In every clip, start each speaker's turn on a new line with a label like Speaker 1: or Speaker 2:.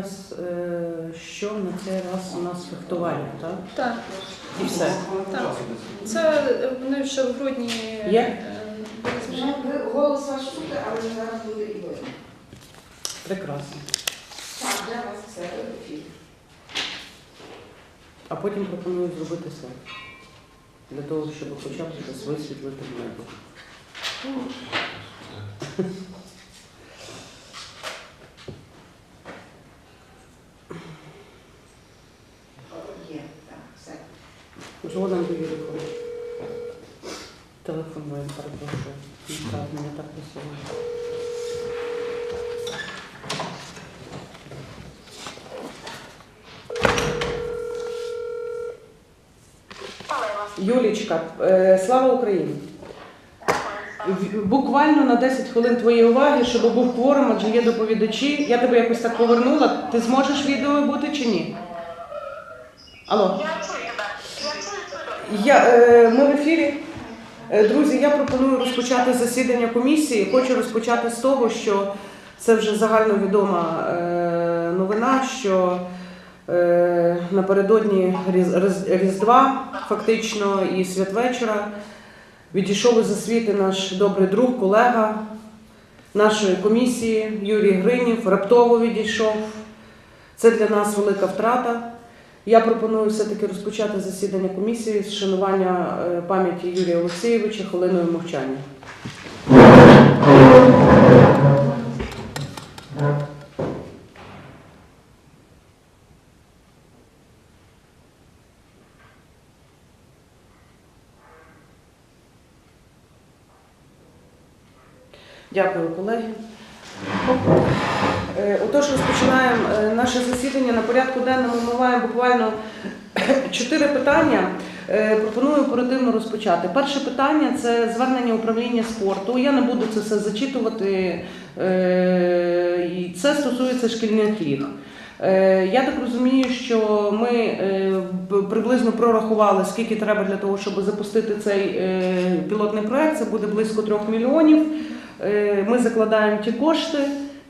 Speaker 1: нас е, що на цей раз у нас фехтування, так?
Speaker 2: Так,
Speaker 1: І все.
Speaker 2: так. Це вони ще в грудні.
Speaker 1: Є?
Speaker 2: е, зміни.
Speaker 3: Ну, Голос ваш чути, але зараз буде і видно.
Speaker 1: Прекрасно.
Speaker 3: Так, для вас все в ефірі.
Speaker 1: А потім пропоную зробити все. Для того, щоб хоча б щось висвітлити в небо.
Speaker 3: Є, так, все.
Speaker 1: Згодом до Юрика. Телефоную, перепрошую. Так, мене так просили. Юлічка, е, слава Україні! Буквально на 10 хвилин твоєї уваги, щоб був кворум, адже є доповідачі. Я тебе якось так повернула. Ти зможеш відео бути чи ні? Алло.
Speaker 4: Я чую тебе. Я чую тебе.
Speaker 1: Я, е, ми в ефірі. Е, Друзі, я пропоную розпочати засідання комісії. Хочу розпочати з того, що це вже загальновідома е, новина, що е, напередодні Різ- Різ- Різдва, фактично, і святвечора відійшов із освіти наш добрий друг, колега нашої комісії Юрій Гринів, раптово відійшов. Це для нас велика втрата. Я пропоную все-таки розпочати засідання комісії з шанування е, пам'яті Юрія Олексійовича хвилиною мовчання. Дякую, колеги. Е, Отож, розпочинаємо е, наше засідання. На порядку денному ми маємо буквально чотири питання. Е, Пропоную оперативно розпочати. Перше питання це звернення управління спорту. Я не буду це все зачитувати. і Це стосується шкільних ліг. Я так розумію, що ми приблизно прорахували, скільки треба для того, щоб запустити цей пілотний проект. Це буде близько трьох мільйонів. Ми закладаємо ті кошти.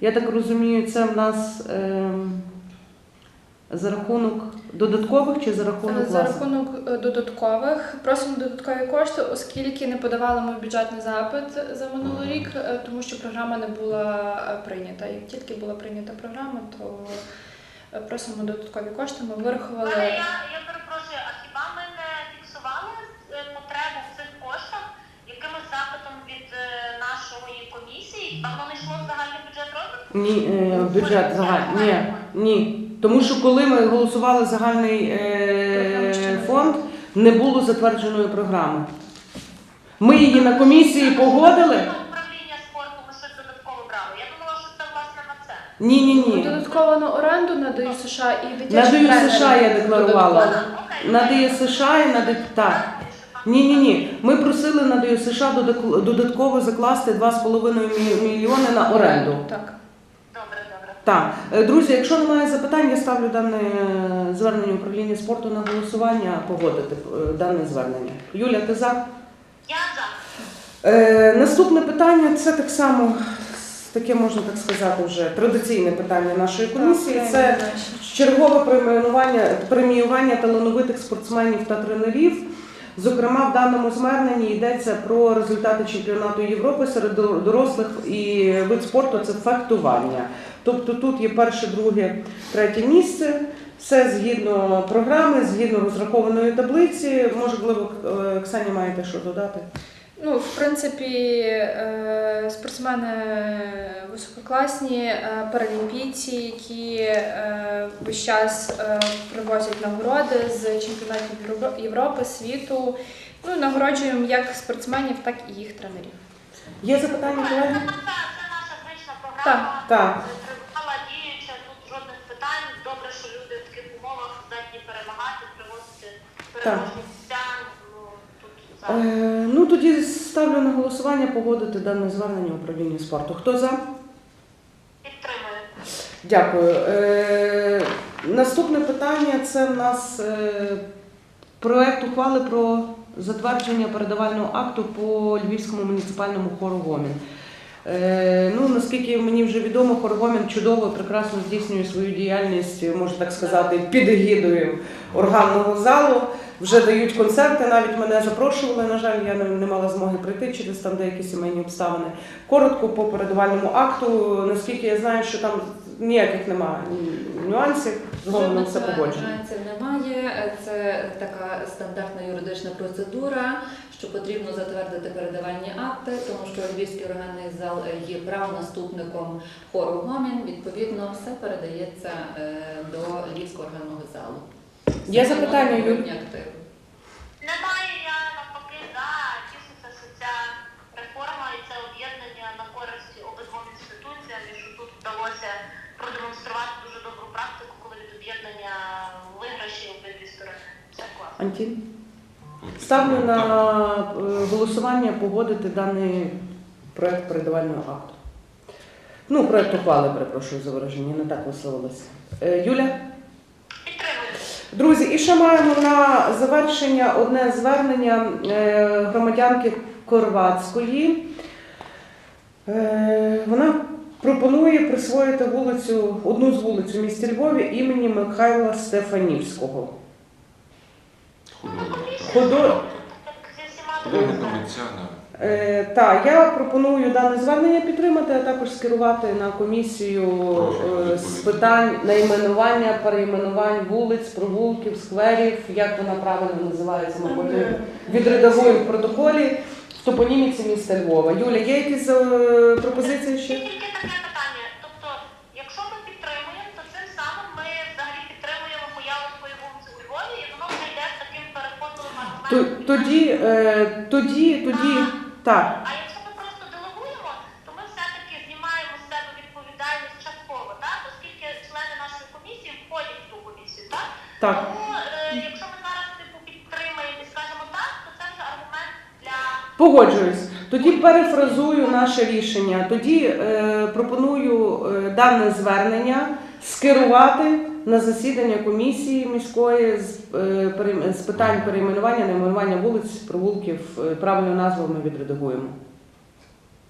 Speaker 1: Я так розумію, це в нас е, за рахунок додаткових чи за рахунок
Speaker 2: За
Speaker 1: власних?
Speaker 2: рахунок е, додаткових просимо додаткові кошти, оскільки не подавали ми бюджетний запит за минулий рік, е, тому що програма не була е, прийнята. Як тільки була прийнята програма, то е, просимо додаткові кошти. Ми вирахували.
Speaker 4: Я, я перепрошую, а хіба ми не фіксували е, потребу в цих коштах якимось запитом від е, нашої комісії? Там воно йшло в загальний бюджет розвитку?
Speaker 1: Ні, е, бюджет загальний. Ні, ні. Тому що коли ми голосували загальний е, фонд, не було затвердженої програми. Ми її на комісії погодили.
Speaker 4: Управління спорту ми щось додатково брали. Я думала, що це власне на це.
Speaker 1: Ні, ні, ні.
Speaker 2: додатково на оренду на ДЮСШ США і дитячі тренери
Speaker 1: США я декларувала.
Speaker 2: додатково.
Speaker 4: Окей.
Speaker 1: На і на так. Ні, ні, ні. Ми просили на ДЮСШ додак- додатково закласти 2,5 мі- мільйони на оренду.
Speaker 2: Так.
Speaker 1: Так, Е, друзі, якщо немає запитань, я ставлю дане звернення управління спорту на голосування, погодити е, дане звернення. Юля, ти за?
Speaker 4: Я за.
Speaker 1: Е, наступне питання це так само таке можна так сказати вже традиційне питання нашої комісії. Це чергове преміювання, преміювання талановитих спортсменів та тренерів. Зокрема, в даному зверненні йдеться про результати чемпіонату Європи серед дорослих і вид спорту це фехтування. Тобто тут є перше, друге, третє місце. Все згідно програми, згідно розрахованої таблиці. Можливо, е, Оксані маєте що додати?
Speaker 2: Ну, в принципі, е, спортсмени висококласні, е, паралімпійці, які весь час привозять нагороди з чемпіонатів Євро- Європи, світу. Ну, нагороджуємо як спортсменів, так і їх тренерів.
Speaker 1: Є запитання, колеги?
Speaker 4: Це, наша звична програма.
Speaker 1: Так.
Speaker 4: Тривала діюча, тут жодних питань. Добре, що люди в таких умовах здатні перемагати, привозити переможні місця. Ну.
Speaker 1: Е, ну тоді ставлю на голосування погодити дане звернення управління спорту. Хто за?
Speaker 4: Підтримую.
Speaker 1: Дякую. Е, наступне питання це в нас е, проект ухвали про затвердження передавального акту по Львівському муніципальному хору Гомін. Е, Ну, наскільки мені вже відомо, Хоргомін чудово, прекрасно здійснює свою діяльність, можна так сказати, під егідою органного залу. Вже дають концерти, навіть мене запрошували. На жаль, я не, мала змоги прийти через там деякі сімейні обставини. Коротко по передувальному акту, наскільки я знаю, що там ніяких немає нюансів, з головним все погоджено.
Speaker 5: нюансів немає. Це така стандартна юридична процедура, що потрібно затвердити передавальні акти, тому що Львівський органний зал є правонаступником хору Гомін. Відповідно, все передається е, до Львівського органного залу.
Speaker 1: Є запитання, Юль? Антін? Ставлю на е, голосування погодити даний проект передавального акту. Ну, проект ухвали, перепрошую за вираження, не так висловилася. Е, Юля? Друзі, і ще маємо на завершення одне звернення е, громадянки Корвацької. Е, Вона пропонує присвоїти вулицю, одну з вулиць у місті Львові імені Михайла Стефанівського.
Speaker 6: Да.
Speaker 1: Е, так, я пропоную дане звернення підтримати, а також скерувати на комісію е, з питань найменування, перейменувань вулиць, провулків, скверів, як вона правильно називається, ми потім відредагуємо в протоколі в топоніміці міста Львова. Юля, є якісь е, пропозиції ще?
Speaker 4: Тільки таке питання. Тобто, якщо ми підтримуємо, то цим самим ми взагалі підтримуємо появу своєї вулиці у Львові, і воно вже йде таким
Speaker 1: Тоді, е, тоді, тоді, так.
Speaker 4: А якщо ми просто делегуємо, то ми все-таки знімаємо з себе відповідальність частково, так? Оскільки члени нашої комісії входять в ту комісію, так?
Speaker 1: Так.
Speaker 4: Тому е, якщо ми зараз типу підтримаємо і скажемо так, то це вже аргумент для
Speaker 1: Погоджуюсь. Тоді перефразую наше рішення. Тоді е, пропоную е, дане звернення скерувати на засідання комісії міської з, е, з питань перейменування, найменування вулиць, провулків, е, правильну назву ми відредагуємо.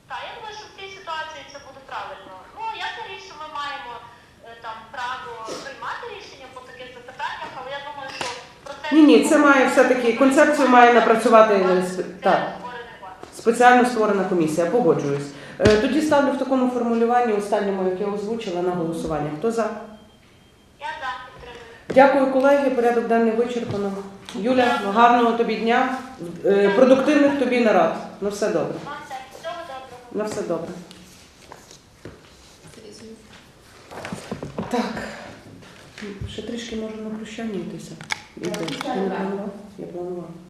Speaker 4: Так, я думаю, що в цій ситуації це буде правильно. Ну, ясна річ, що ми маємо е, там право приймати рішення по таких запитаннях, але я думаю, що проте.
Speaker 1: Ні, ні, це має все-таки концепцію має напрацювати е, сп- так. Спеціально створена комісія. Погоджуюсь. Е, Тоді ставлю в такому формулюванні останньому, яке озвучила на голосування. Хто за? Дякую, колеги. Порядок денний вичерпано. Юля, гарного тобі дня, е, продуктивних тобі нарад. На все добре.
Speaker 4: Всього доброго.
Speaker 1: На все добре. Так. Ще трішки на прощання йтися. Я планував.